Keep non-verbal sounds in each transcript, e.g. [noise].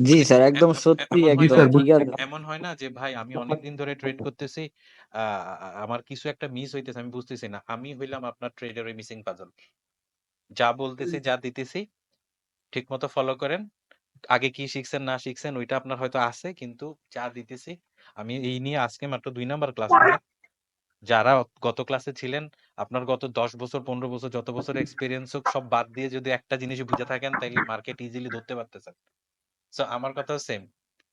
জি sir একদম সত্যি একদম স্যার, ঠিক আছে। এমন হয় না যে ভাই আমি অনেকদিন ধরে ট্রেড করতেছি আ আ- আমার কিছু একটা মিস হইতেছে আমি বুঝতেছি না। আমি হইলাম আপনার ট্রেডের ওই মিসিং পাজল যা বলতেছি যা দিতেছি ঠিক মতো ফলো করেন। আগে কি শিখছেন না শিখছেন ওইটা আপনার হয়তো আছে কিন্তু যা দিতেছি আমি এই নিয়ে আজকে মাত্র দুই নাম্বার ক্লাস যারা গত ক্লাসে ছিলেন আপনার গত দশ বছর পনেরো বছর যত বছর এক্সপিরিয়েন্স হোক সব বাদ দিয়ে যদি একটা জিনিস বুঝে থাকেন তাইলে মার্কেট ইজিলি ধরতে পারতেছেন। সো আমার কথাও সেম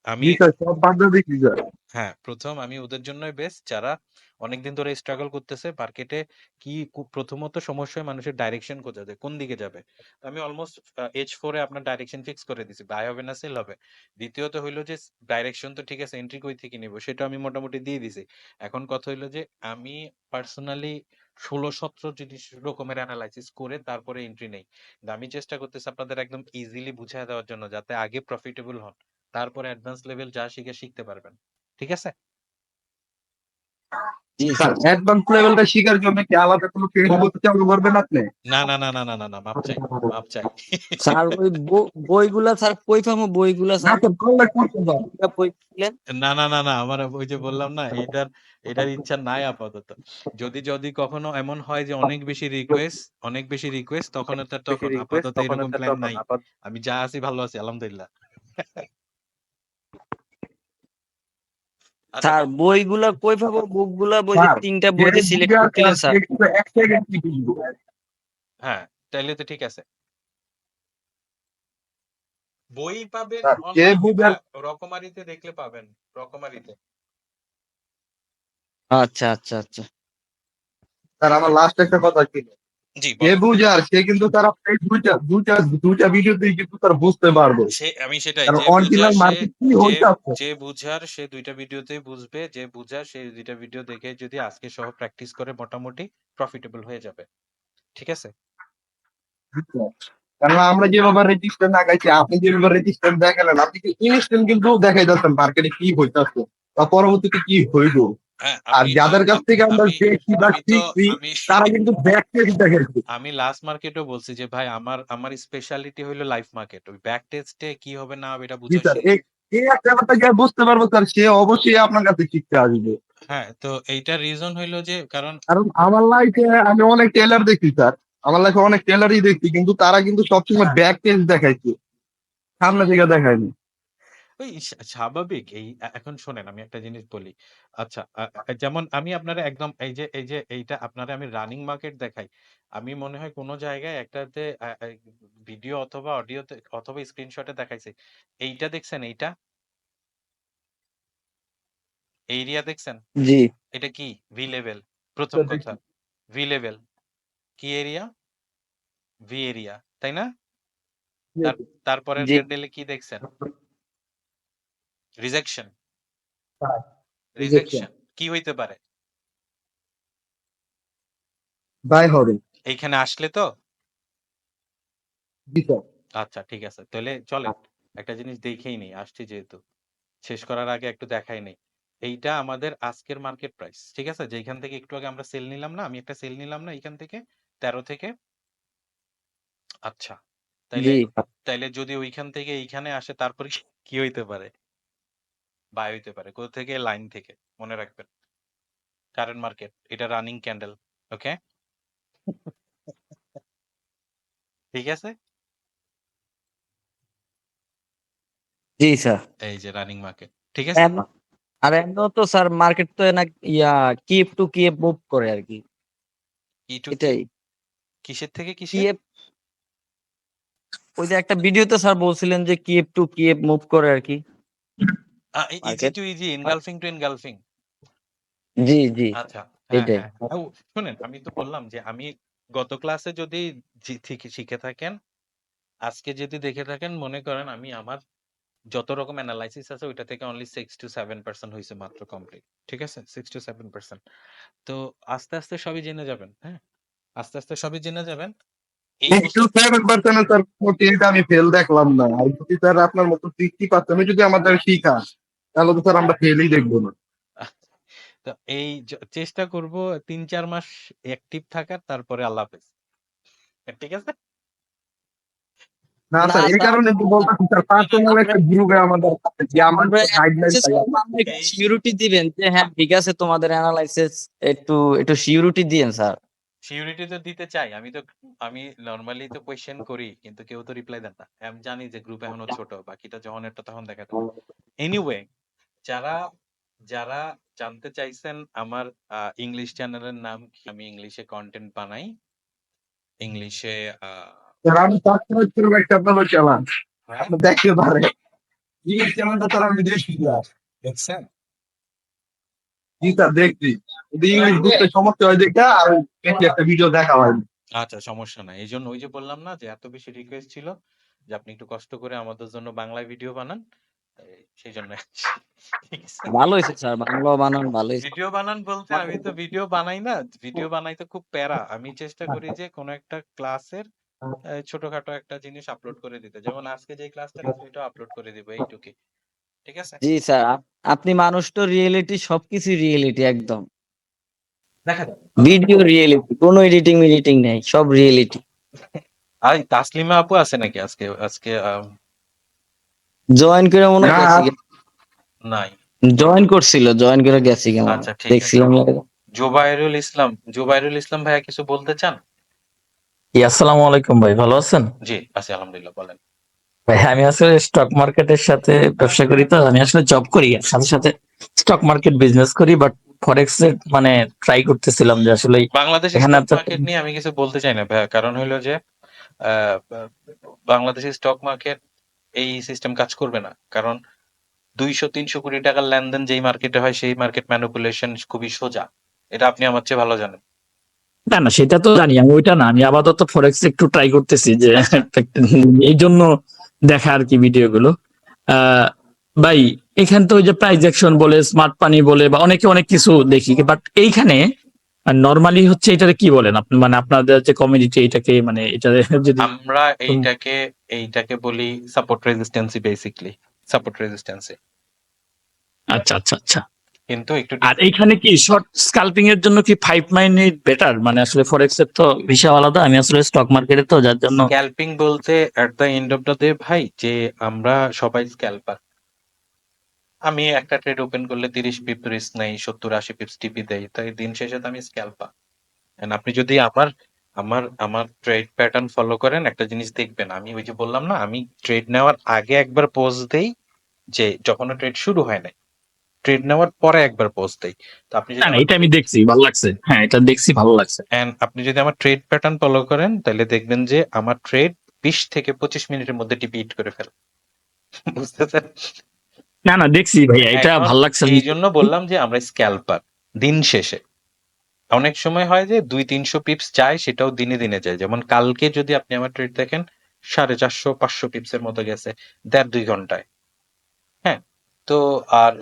আমি সব দিয়ে দেখি হ্যাঁ, ১ম আমি ওদের জন্যই বেস্ট যারা অনেকদিন ধরে স্ট্রাগল করতেছে মার্কেটে কি প্রথমত সমস্যা মানুষের ডাইরেকশন খোঁজা যায়। কোন দিকে যাবে? আমি অলমোস্ট আ H4 এ আপনার ডাইরেকশন ফিক্স করে দিছি। বাই হবে না সেল হবে। দ্বিতীয়ত হইল যে ডাইরেকশন তো ঠিক আছে এন্ট্রি কই থেকে নিব সেটা আমি মোটামুটি দিয়ে দিছি। এখন কথা হইল যে আমি পার্সোনালি ১৬-১৭ জিনিস রকমের অ্যানালাইসিস করে তারপরে এন্ট্রি নেই। আমি চেষ্টা করতেছি আপনাদের একদম ইজিলি বুঝিয়ে দেওয়ার জন্য যাতে আগে প্রফিটেবল হন। তারপরে অ্যাডভান্স লেভেল যা শিখে শিখতে পারবেন। ঠিক আছে? জি স্যার স্যার অ্যাডভান্স লেভেলটা শিখার জন্য কি আলাদা কোনো ট্রেনিং চালু করবেন আপনি না, না, না, না, না, না, না, মাপ চাই, মাপ চাই। স্যার ওই বইগুলা স্যার কই পাবো বইগুলা স্যার স্যার করলে করতে যান কোনটা বই ছিলেন না, না, না, না, আমার ওই যে বললাম না এটার এটার ইচ্ছা নাই আপাতত। যদি যদি কখনো এমন হয় যে অনেক বেশি রিকোয়েস্ট অনেক বেশি রিকোয়েস্ট তখন তো তখন আপাতত এরকম প্ল্যান নাই। আমি যা আছি ভালো আছি আলহামদুলিল্লাহ। আচ্ছা, স্যার বইগুলা কই পাবো বুকগুলা বই তিনটা বই যে যে সিলেক্ট করছিলেন স্যার একটু এক সেকেন্ড কি বুঝব হ্যাঁ, তাইলে তো ঠিক আছে। বই পাবেন রকমারিতে দেখলে পাবেন। রকমারিতে। আচ্ছা আচ্ছা আচ্ছা স্যার আমার লাস্ট একটা কথা ছিল যে। বুঝার সে কিন্তু তারা এই দুইটা দুইটা দুইটা ভিডিওতেই কিন্তু তারা বুঝতে পারবে। সে আমি সেটাই যে অরিজিনাল বুঝার সে মার্কেট কি যে যে বুঝার সে দুইটা ভিডিওতেই বুঝবে যে বুঝার সে দুইটা ভিডিও দেখে যদি আজকে সহ প্র্যাকটিস করে মোটামুটি প্রফিটেবল হয়ে যাবে। ঠিক আছে? কারণ আমরা যেভাবে রেজিস্টার লাগাইছি আপনি যেভাবে রেজিস্টার দেখালেন আপনি কি ইনস্ট্যান্ট কিন্তু দেখাই যাচ্ছেন মার্কেটে কি হইতাছে বা পরবর্তীতে কি হইব? আর আমি- যাদের কাছ থেকে আমরা বা শিখছি তারা কিন্তু ব্যাক টেস্ট দেখাইছে আমি লাস্ট মার্কেটেও বলছি যে ভাই আমার আমার স্পেশালিটি হইল লাইফ মার্কেট ওই ব্যাক টেস্টে কি হবে না হবে এটা বুঝা এই একটা যে বুঝতে পারব স্যার সে অবশ্যই আপনার কাছে শিখতে আসবে। হ্যাঁ তো এইটার রিজন হইল যে কারণ কারণ আমার লাইফে আমি অনেক টেলার দেখছি স্যার আমার লাইফে অনেক টেলারই দেখছি কিন্তু তারা কিন্তু সবসময় ব্যাক টেস্ট দেখাইছে। সামনে থেকে দেখায়নি। ওই স্বা- স্বাভাবিক। এই এ- এখন শোনেন আমি একটা জিনিস বলি। আচ্ছা আ- আ- যেমন আমি আপনারা একদম এই যে এই যে এইটা আপনারা আমি রানিং মার্কেট দেখাই। আমি মনে হয় কোনো জায়গায় একটাতে ভিডিও অথবা অডিওতে অথবা স্ক্রিনশটে দেখাইছে। এইটা দেখছেন এইটা? এরিয়া দেখছেন? জি। এটা কি? V level. প্রথম কথা। V level. কি এরিয়া? V area. তাই না? তার- তারপরের জি। ক্যান্ডেলে কি দেখছেন? রিজেকশন রিজেকশন কি হইতে পারে? বাই হবে এইখানে আসলে তো? আচ্ছা ঠিক আছে। তাহলে চলেন একটা জিনিস দেখেই নেই আসছি যেহেতু। শেষ করার আগে একটু দেখাই নেই। এইটা আমাদের আজকের মার্কেট প্রাইস ঠিক আছে? যেখান থেকে একটু আগে আমরা সেল নিলাম না আমি একটা সেল নিলাম না এখান থেকে তেরো থেকে আচ্ছা তাইলে তাইলে যদি ওইখান থেকে এইখানে আসে তারপরে কি হইতে পারে? বাই হইতে পারে। কোথা থেকে? লাইন থেকে। মনে রাখবেন। কারেন্ট মার্কেট এটা রানিং ক্যান্ডেল ওকে ঠিক আছে? জি স্যার এই যে রানিং মার্কেট ঠিক আছে? আর এমন তো স্যার মার্কেট তো না yeah keep to keep move করে আর কি কি টু এটাই কিসের থেকে কিসের? ওই যে একটা ভিডিওতে স্যার বলছিলেন যে কিপ টু কিপ মুভ করে আর কি easy to easy engulfing to engulfing জি জি আচ্ছা এটাই। শুনেন আমি তো বললাম যে আমি গত ক্লাসে যদি শিখে থাকেন আজকে যদি দেখে থাকেন মনে করেন আমি আমার যত রকম অ্যানালাইসিস আছে ওইটা থেকে only six to seven percent হয়েছে মাত্র কমপ্লিট ঠিক আছে? সিক্স টু সেভেন পার্সেন্ট তো আস্তে আস্তে সবই জেনে যাবেন হ্যাঁ? আস্তে আস্তে সবই জেনে যাবেন। আমি ফেল দেখলাম না। আর যদি স্যার আপনার মতো সিক্সটি পার্সেন্ট যদি আমাদের শিখা তাহলে তো স্যার আমরা ফেলই দেখব না। [laughs] তো এই চেষ্টা করব তিন চার মাস অ্যাক্টিভ থাকার তারপরে আল্লাহ হাফেজ। ঠিক আছে? না স্যার এই কারণে তো বলতেছি স্যার পার্সোনাল একটা গ্রুপে আমাদের যে আমাদের গাইডলাইন সিউরিটি দিবেন যে হ্যাঁ ঠিক আছে তোমাদের অ্যানালাইসিস একটু একটু সিউরিটি দিয়েন স্যার। সিউরিটি তো দিতে চাই আমি তো আমি নরমালি তো কোয়েশ্চেন করি কিন্তু কেউ তো রিপ্লাই দেন না। আমি জানি যে গ্রুপ এখনও ছোট বাকিটা যখন একটা তখন দেখা যাবে এনিওয়ে যারা যারা জানতে চাইছেন আমার ইংলিশ চ্যানেলের নাম কি আমি ইংলিশে কন্টেন্ট বানাই। ইংলিশে স্যার আমি সাবস্ক্রাইব করব একটা আপনার চ্যানেল আপনি দেখতে পারে ইংলিশ চ্যানেলটা স্যার আমি দেখি। দেখছেন? জি স্যার দেখছি। ইংলিশ বুঝতে সমস্যা হয় দেখে আর একটা ভিডিও দেখা হয়। আচ্ছা সমস্যা নাই। এই জন্য ওই যে বললাম না যে এত বেশি রিকোয়েস্ট ছিল যে আপনি একটু কষ্ট করে আমাদের জন্য বাংলায় ভিডিও বানান। সেই জন্য ভালো হয়েছে স্যার বাংলা বানান ভালো ভিডিও বানান বলতে আমি তো ভিডিও বানাই না ভিডিও বানাইতে খুব প্যারা। আমি চেষ্টা করি যে কোনো একটা ক্লাসের ছোটখাটো একটা জিনিস আপলোড করে দিতে। যেমন আজকে যে ক্লাসটা এটা আপলোড করে দিব এইটুকুই। ঠিক আছে? জি স্যার আপনি মানুষ তো রিয়েলিটি সবকিছু রিয়েলিটি একদম। দেখা যাবে ভিডিও রিয়েলিটি কোনো এডিটিং মিডিটিং নেই সব রিয়েলিটি আর তাসলিমা আপু আছে নাকি আজকে আজকে জয়েন করে মনে। করছি নাই। জয়েন করছিল জয়েন করে গেছি কেমন আচ্ছা, ঠিক আছে। দেখছিলাম। জুবাইরুল ইসলাম জুবাইরুল ইসলাম ভাইয়া কিছু বলতে চান? জি, আসসালামু আলাইকুম ভাই ভালো আছেন? জি আছি আলহামদুলিল্লাহ বলেন। ভাই আমি আসলে স্টক মার্কেটের সাথে ব্যবসা করি তো আমি আসলে জব করি সাথে সাথে স্টক মার্কেট বিজনেস করি বাট ফরেক্স এর মানে ট্রাই করতেছিলাম যে আসলে বাংলাদেশ মার্কেট নিয়ে আমি কিছু বলতে চাই না ভাইয়া কারণ হলো যে আহ, বাংলাদেশের স্টক মার্কেট এই সিস্টেম কাজ করবে না। কারণ দুইশো, তিনশো কোটি টাকার লেনদেন যেই মার্কেটে হয়, সেই মার্কেট ম্যানিপুলেশন খুবই সোজা। এটা আপনি আমার চেয়ে ভালো জানেন। না না, সেটা তো জানি, আমি ওইটা না, আমি আপাতত ফরেক্স একটু ট্রাই করতেছি যে এই জন্য দেখা আর কি ভিডিও গুলো ভাই, এখানে তো ওই যে প্রাইজ অ্যাকশন বলে স্মার্ট পানি বলে, বা অনেকে অনেক কিছু দেখি বাট এইখানে নর্মালি হচ্ছে এটাকে কি বলেন? আপনি মানে আপনাদের যে কমিউনিটি এটাকে মানে এটা [laughs] যদি আমরা এইটাকে এইটাকে বলি support resistance basically support resistance আচ্ছা আচ্ছা আচ্ছা। কিন্তু একটু আর এইখানে কি শর্ট স্কাল্পিং এর জন্য কি ফাইভ মাইনিট বেটার মানে আসলে ফরেক্স এর তো হিসাব আলাদা আমি আসলে স্টক মার্কেটে তো যার জন্য স্ক্যাল্পিং বলতে at the end of the day ভাই যে আমরা সবাই স্ক্যাল্পার আমি একটা ট্রেড ওপেন করলে তিরিশ পিপ রিস্ক নেই সত্তর আশি পিপস টিপি দেই তাই দিন শেষে তো আমি স্ক্যাল্পার আপনি যদি আমার আমার আমার ট্রেড প্যাটার্ন ফলো করেন একটা জিনিস দেখবেন আমি ওই যে বললাম না আমি ট্রেড নেওয়ার আগে একবার পোস্ট দেই যে যখন ট্রেড শুরু হয় নাই ট্রেড নেওয়ার পরে একবার পোস্ট দেই। তো আপনি যদি না না এটা আমি দেখছি ভালো লাগছে। হ্যাঁ এটা দেখছি ভালো লাগছে। এন্ড আপনি যদি আমার ট্রেড প্যাটার্ন ফলো করেন তাহলে দেখবেন যে আমার ট্রেড বিশ থেকে পঁচিশ মিনিটের মধ্যে টিপি হিট করে ফেলে। [laughs] বুঝতেছেন? না না দেখছি ভাইয়া এটা ভালো লাগছে এই জন্য বললাম যে আমরা স্ক্যাল্পার দিন শেষে। অনেক সময় হয় যে দুই তিনশো পিপস যায় সেটাও দিনে দিনে যায়। যেমন কালকে যদি আপনি আমার ট্রেড দেখেন সাড়ে চারশো পাঁচশো পিপস এর মতো গেছে দেড় দুই ঘন্টায়। হ্যাঁ তো আর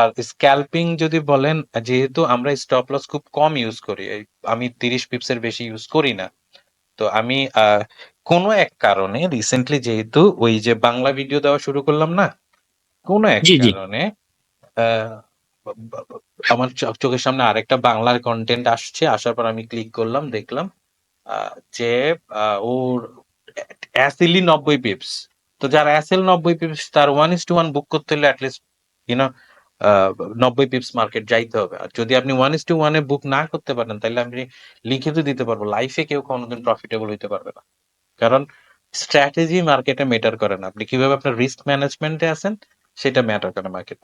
আর স্ক্যাল্পিং যদি বলেন যেহেতু আমরা স্টপ লস খুব কম ইউজ করি আমি তিরিশ পিপস এর বেশি ইউজ করি না। তো আমি আহ, কোনো এক কারণে রিসেন্টলি যেহেতু ওই যে বাংলা ভিডিও দেওয়া শুরু করলাম না কোনো এক জি, জি। কারণে আহ, ব- ব- ব- আমার চো- চোখের সামনে আরেকটা বাংলার কন্টেন্ট আসছে আসার পর আমি ক্লিক করলাম দেখলাম যে ওর অ্যাসিলি নব্বই পিপস তো যার অ্যাসেল নব্বই পিপস তার one is two one book করতে হলে অ্যাটলিস্ট ইউনো নব্বই পিপস মার্কেট যাইতে হবে। আর যদি আপনি ওয়ান ইস টু ওয়ানে বুক না করতে পারেন তাহলে আমি লিখে তো দিতে পারব। লাইফে কেউ কোনোদিন প্রফিটেবল হইতে পারবে না। কারণ স্ট্র্যাটেজি মার্কেটে ম্যাটার করে না। আপনি কীভাবে আপনার রিস্ক ম্যানেজমেন্টে আছেন সেটা ম্যাটার করে মার্কেট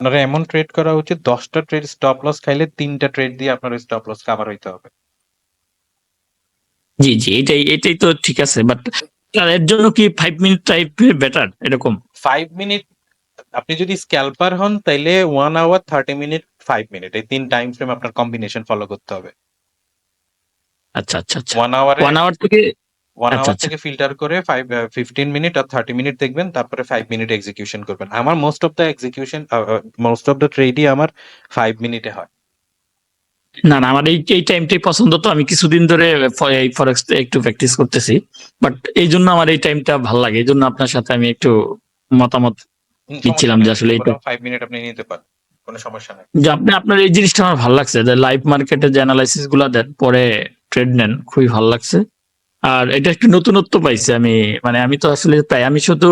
আপনারা এমন ট্রেড করা উচিত দশটা ট্রেড স্টপ লস খাইলে তিনটা ট্রেড দিয়ে আপনার স্টপ লস কাভার হইতে হবে। জি জি এটাই এটাই তো ঠিক আছে বাট এর জন্য কি ফাইভ মিনিট টাইপ বেটার এরকম? ফাইভ মিনিট আপনি যদি স্ক্যাল্পার হন তাইলে one hour thirty minute five minute এই তিন টাইম ফ্রেম আপনার কম্বিনেশন ফলো করতে হবে। আচ্ছা আচ্ছা আচ্ছা। ওয়ান আওয়ার ওয়ান আওয়ার থেকে ওয়ান আচ্ছা, আওয়ার আচ্ছা। থেকে ফিল্টার করে ফাইভ ফিফটিন মিনিট আর থার্টি মিনিট দেখবেন তারপরে ফাইভ মিনিট এক্সিকিউশন করবেন। আমার most of the execution most of the ট্রেডই আমার ফাইভ মিনিটে হয়। না না আমার এই এই টাইমটাই পছন্দ তো। আমি কিছুদিন ধরে ফরেক্স একটু প্র্যাকটিস করতেছি। বাট এই জন্য আমার এই টাইমটা ভালো লাগে। এই জন্য আপনার সাথে আমি একটু মতামত দিচ্ছিলাম যে আসলে এটা- ফাইভ মিনিট আপনি নিতে পারেন। কোনো সমস্যা নাই। যে আপনি আপনার এই জিনিসটা আমার ভালো লাগছে। যে লাইভ মার্কেটে যে অ্যানালাইসিসগুলা দেন পরে ট্রেড নেন খুবই ভালো লাগছে। আর এটা একটু নতুনত্ব পাইছি আমি। মানে আমি তো আসলে প্রায় আমি শুধু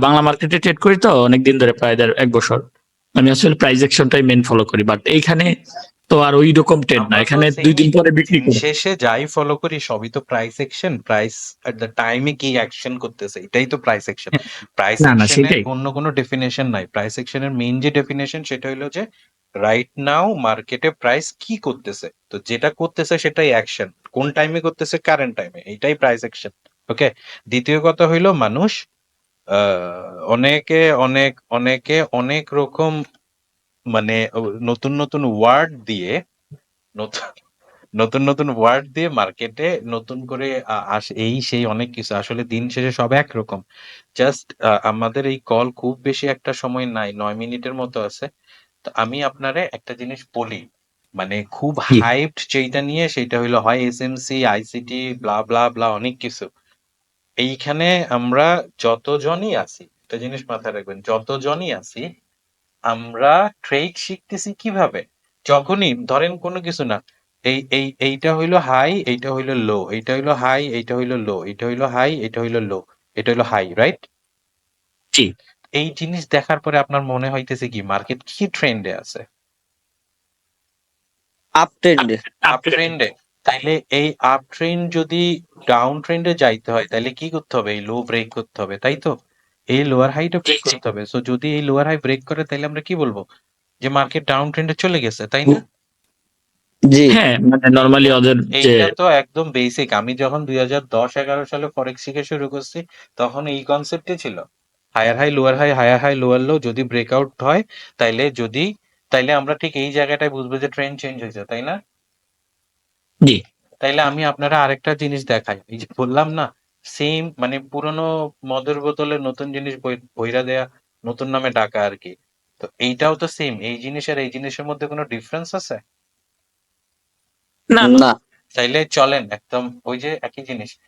বাংলা মার্কেটে ট্রেড করি তো অনেকদিন ধরে প্রায় দেড়- এক বছর। আমি আসলে প্রাইস অ্যাকশনটাই মেন ফলো করি বাট এইখানে তো আর ওই রকম ট্রেড না। এখানে দুই দিন পরে বিক্রি করি। শেষে যাই ফলো করি সবই তো price section price at the টাইমে কি অ্যাকশন করতেছে এটাই তো প্রাইস সেকশন প্রাইস সেটাই। অন্য কোনো ডেফিনেশন নাই। প্রাইস সেকশনের মেইন যে ডেফিনেশন সেটা হলো যে রাইট নাও মার্কেটে প্রাইস কি করতেছে? তো যেটা করতেছে সেটাই অ্যাকশন কোন টাইমে করতেছে? কারেন্ট টাইমে এটাই প্রাইস অ্যাকশন ওকে দ্বিতীয় কথা হইল মানুষ অনেকে, অনেক অনেকে অনেক রকম মানে নতুন নতুন ওয়ার্ড দিয়ে, নতুন নতুন নতুন ওয়ার্ড দিয়ে মার্কেটে নতুন করে এই, সেই অনেক কিছু। আসলে দিন শেষে সব একরকম। জাস্ট আমাদের এই কল খুব বেশি একটা সময় নাই। নয় মিনিটের মতো আছে। তো আমি আপনারে একটা জিনিস বলি মানে খুব জি। হাইপড যেটা নিয়ে সেটা হইল হয় SMC ICT blah blah blah অনেক কিছু এইখানে আমরা যতজনই আছি একটা জিনিস মাথায় রাখবেন যতজনই আছি আমরা ট্রেড শিখতেছি কীভাবে যখনই ধরেন কোনো কিছু না এই এই এইটা হইল হাই এইটা হইল লো এইটা হইল হাই এইটা হইল লো এটা হইল হাই এটা হইল লো এটা হইল হাই রাইট জি। এই জিনিস দেখার পরে আপনার মনে হইতেছে কি মার্কেট কি ট্রেন্ডে আছে? আপ ট্রেন্ডে আপ ট্রেন্ডে তাইলে এই আপ ট্রেন্ড যদি ডাউন ট্রেন্ডে যাইতে হয় তাহলে কি করতে হবে? এই লো ব্রেক করতে হবে তাই তো? এই লোয়ার হাইটা ব্রেক। করতে হবে। সো যদি এই লোয়ার হাই ব্রেক করে তাহলে আমরা কি বলব? যে মার্কেট ডাউন ট্রেন্ডে চলে গেছে তাই না? জি। হ্যাঁ মানে নর্মালি ওদের যে এইটা তো একদম বেসিক আমি যখন দুই হাজার দশ এগারো সালে ফরেক্স শিখে শুরু করছি তখন এই কনসেপ্টে ছিল। Higher high lower high higher high lower low যদি ব্রেকআউট হয় তাইলে যদি তাইলে আমরা ঠিক এই জায়গাটায় বুঝব যে ট্রেন্ড চেঞ্জ হয়েছে তাই না? জি। তাইলে আমি আপনারা আরেকটা জিনিস দেখাই। এই যে বললাম না সেম মানে পুরনো মদের বোতলে নতুন জিনিস বই- বইরা দেয়া নতুন নামে ডাকা আর কি। তো এইটাও তো সেম এই জিনিস আর এই জিনিসের মধ্যে কোনো ডিফারেন্স আছে? না না। তাইলে চলেন একদম ওই যে একই জিনিস।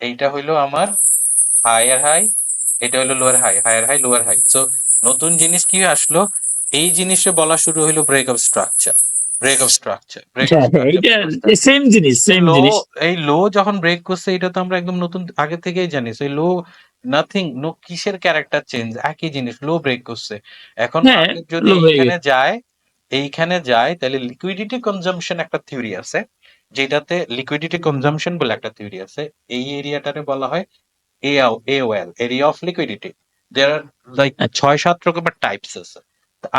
এইটা হইল আমার হায়ার হাই এটা হইল lower high higher high lower high so নতুন জিনিস কি আসলো? এই জিনিসে বলা শুরু হলো break of structure break of structure same জিনিস সেম জিনিস। এই লো যখন ব্রেক করছে এটা তো আমরা একদম নতুন আগে থেকেই জানি। সেই লো নাথিং নো কিসের ক্যারেক্টার চেঞ্জ একই জিনিস লো ব্রেক করছে। এখন হ্যাঁ, যদি এখানে যায় এইখানে যায় তাহলে লিকুইডিটি কনজাম্পশন একটা থিওরি আছে যেটাতে লিকুইডিটি কনজাম্পশন বলে একটা থিওরি আছে। এই এরিয়াটারে বলা হয় AOL area of liquidity there are like ছয় সাত রকমের টাইপস আছে।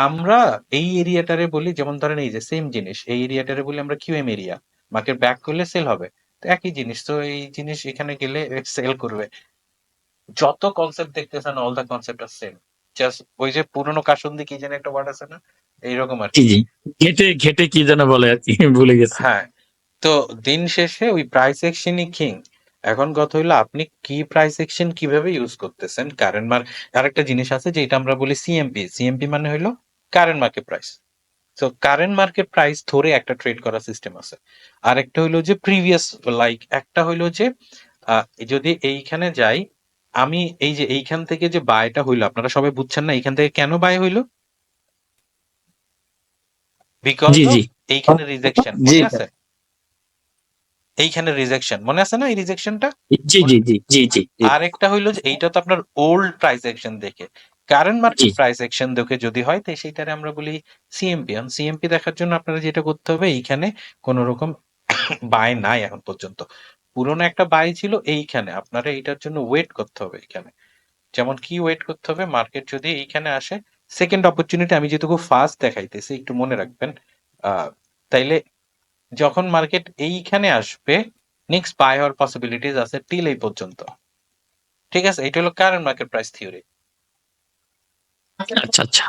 আমরা এই এরিয়াটারে বলি যেমন ধরেন এই যে সেম জিনিস এই এরিয়াটারে বলি আমরা কিউএম এরিয়া মার্কেট ব্যাক করলে সেল হবে। তো একই জিনিস তো এই জিনিস এখানে গেলে সেল করবে। যত কনসেপ্ট দেখতেছেন অল দা কনসেপ্ট আর সেম জাস্ট ওই যে পুরনো কাসন্দি কি যেন একটা ওয়ার্ড আছে না? এইরকম আর কি। ঘেটে ঘেটে কি যেন বলে আর কি ভুলে গেছি। হ্যাঁ। তো দিন শেষে ওই প্রাইস অ্যাকশনই কিং এখন কথা হইল আপনি কি প্রাইস অ্যাকশন কীভাবে ইউজ করতেছেন? কারেন্ট মার্ক আরেকটা জিনিস আছে যেটা আমরা বলি সিএমপি সিএমপি মানে হইল কারেন্ট মার্কেট প্রাইস তো কারেন্ট মার্কেট প্রাইস ধরে একটা ট্রেড করার সিস্টেম আছে। আরেকটা হইল যে প্রিভিয়াস লাইক একটা হইল যে যদি এইখানে যাই আমি এই যে এইখান থেকে যে বায়টা হইল আপনারা সবাই বুঝছেন না এইখান থেকে কেন বাই হইল? বিকজ এইখানে রিজেকশন। মনে আছে? এইখানে রিজেকশন মনে আছে না এই রিজেকশনটা জি জি জি জি জি আরেকটা হইল যে এইটা তো আপনার ওল্ড প্রাইস অ্যাকশন দেখে। Current market. প্রাইস অ্যাকশন দেখে যদি হয় তো সেইটারে আমরা বলি সিএমপি এখন সিএমপি দেখার জন্য আপনারা যেটা করতে হবে এইখানে কোন রকম বাই নাই এখন পর্যন্ত। পুরনো একটা বাই ছিল এইখানে। আপনারা এইটার জন্য ওয়েট করতে হবে এখানে যেমন কি ওয়েট করতে হবে? মার্কেট যদি এইখানে আসে সেকেন্ড অপরচুনিটি আমি যেহেতু খুব ফাস্ট দেখাইতেছি একটু মনে রাখবেন আহ, তাইলে যখন মার্কেট এইখানে আসবে নেক্সট বাই হওয়ার পসিবিলিটিস আছে টিল এই পর্যন্ত। ঠিক আছে? এটা হলো কারেন্ট মার্কেট প্রাইস থিওরি আচ্ছা আচ্ছা।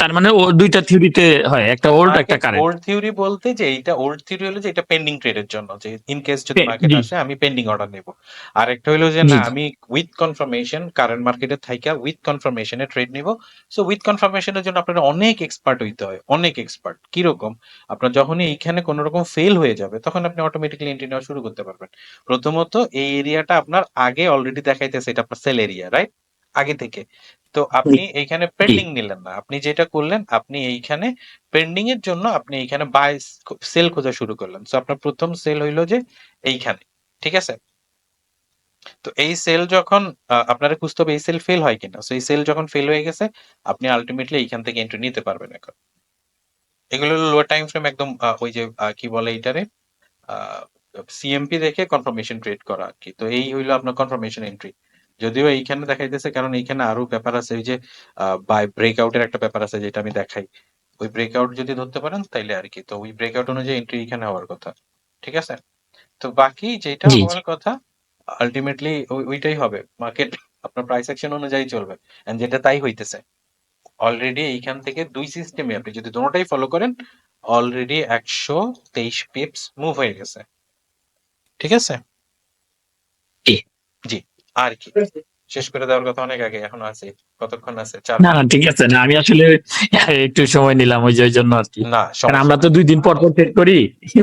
তার মানে ও দুইটা থিওরিতে হয় একটা ওল্ড একটা কারেন্ট ওল্ড থিওরি বলতে যে এইটা ওল্ড থিওরি হলো যে এটা পেন্ডিং ট্রেডের জন্য যে ইন কেস যদি মার্কেট আসে আমি পেন্ডিং অর্ডার নেব। আর একটা হলো যে না আমি উইথ কনফার্মেশন কারেন্ট মার্কেটে থাইকা উইথ কনফার্মেশনে ট্রেড নিব। সো উইথ কনফার্মেশনের জন্য আপনার অনেক এক্সপার্ট হইতে হয় অনেক এক্সপার্ট কি রকম আপনার যখনই এইখানে কোনো রকম ফেল হয়ে যাবে তখন আপনি অটোমেটিক্যালি এন্ট্রি নেওয়া শুরু করতে পারবেন। প্রথমত এই এরিয়াটা আপনার আগে অলরেডি দেখাইতেছে এটা আপনার সেল এরিয়া রাইট আগে থেকে। তো আপনি এইখানে পেন্ডিং নিলেন না। আপনি যেটা করলেন আপনি এইখানে পেন্ডিং এর জন্য আপনি এইখানে বাই সেল খোঁজা শুরু করলেন। সো আপনার প্রথম সেল হইল যে এইখানে ঠিক আছে? তো এই সেল যখন আপনারা খুঁজতে হবে এই সেল ফেল হয় কিনা। সো এই সেল যখন ফেল হয়ে গেছে আপনি আলটিমেটলি এইখান থেকে এন্ট্রি নিতে পারবেন এখন। এগুলো হলো লোয়ার টাইম ফ্রেম একদম ওই যে কি বলে এইটারে? সিএমপি দেখে কনফার্মেশন ট্রেড করা আর কি। তো এই হইল আপনার কনফার্মেশন এন্ট্রি যদিও এইখানে দেখাইতেছে কারণ এইখানে আরও ব্যাপার আছে ওই যে বাই ব্রেকআউটের একটা ব্যাপার আছে যেটা আমি দেখাই। ওই ব্রেকআউট যদি ধরতে পারেন তাইলে আর কি। তো ওই ব্রেকআউট অনুযায়ী এন্ট্রি এখানে হওয়ার কথা। ঠিক আছে? তো বাকি যেটা। হওয়ার কথা আলটিমেটলি ওইটাই হবে। মার্কেট আপনার প্রাইস অ্যাকশন অনুযায়ী চলবে। এন্ড যেটা তাই হইতেছে। অলরেডি এইখান থেকে দুই সিস্টেমে আপনি যদি দুটোটাই ফলো করেন অলরেডি একশো তেইশ পিপস মুভ হয়ে গেছে। ঠিক আছে? আর কি? শেষ করে দেওয়ার কথা অনেক আগে এখন আছে কতক্ষণ আছে? চার না না ঠিক আছে না আমি আসলে [laughs] একটু সময় নিলাম ওই যে ওই জন্য আর কি। না কারণ আমরা তো দুই দিন পর পর ট্রেড করি এই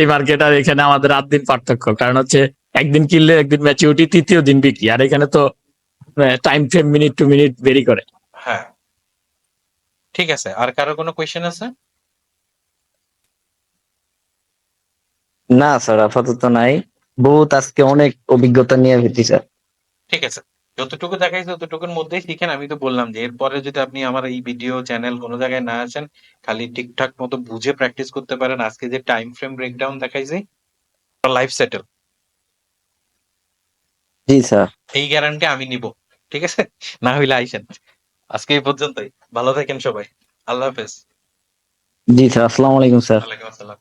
এই মার্কেট আর এখানে আমাদের আট দিন পার্থক্য। কারণ হচ্ছে একদিন কিনলে একদিন ম্যাচিউরিটি তৃতীয় দিন বিক্রি। আর এখানে তো time frame minute to minute very করে। হ্যাঁ। ঠিক আছে আর কারও কোনো কোয়েশ্চেন আছে? না স্যার আপাতত নাই। বহুত আজকে অনেক অভিজ্ঞতা নিয়ে ফেলছি স্যার। ঠিক আছে। যতটুকু দেখাইছে ততটুকুর মধ্যেই শিখেন আমি তো বললাম যে এরপরে যদি আপনি আমার এই ভিডিও চ্যানেল কোনো জায়গায় না আসেন খালি ঠিকঠাক মতো বুঝে প্র্যাকটিস করতে পারেন। আজকে যে টাইম ফ্রেম ব্রেকডাউন দেখাইছি লাইফ সেটেল জি স্যার। এই গ্যারান্টি আমি নিব ঠিক আছে? না হইলে আইসেন। আজকে এই পর্যন্তই। ভালো থাকেন সবাই। আল্লাহ হাফেজ। জি স্যার। আসসালামু আলাইকুম স্যার। ওয়ালাইকুম আসসালাম।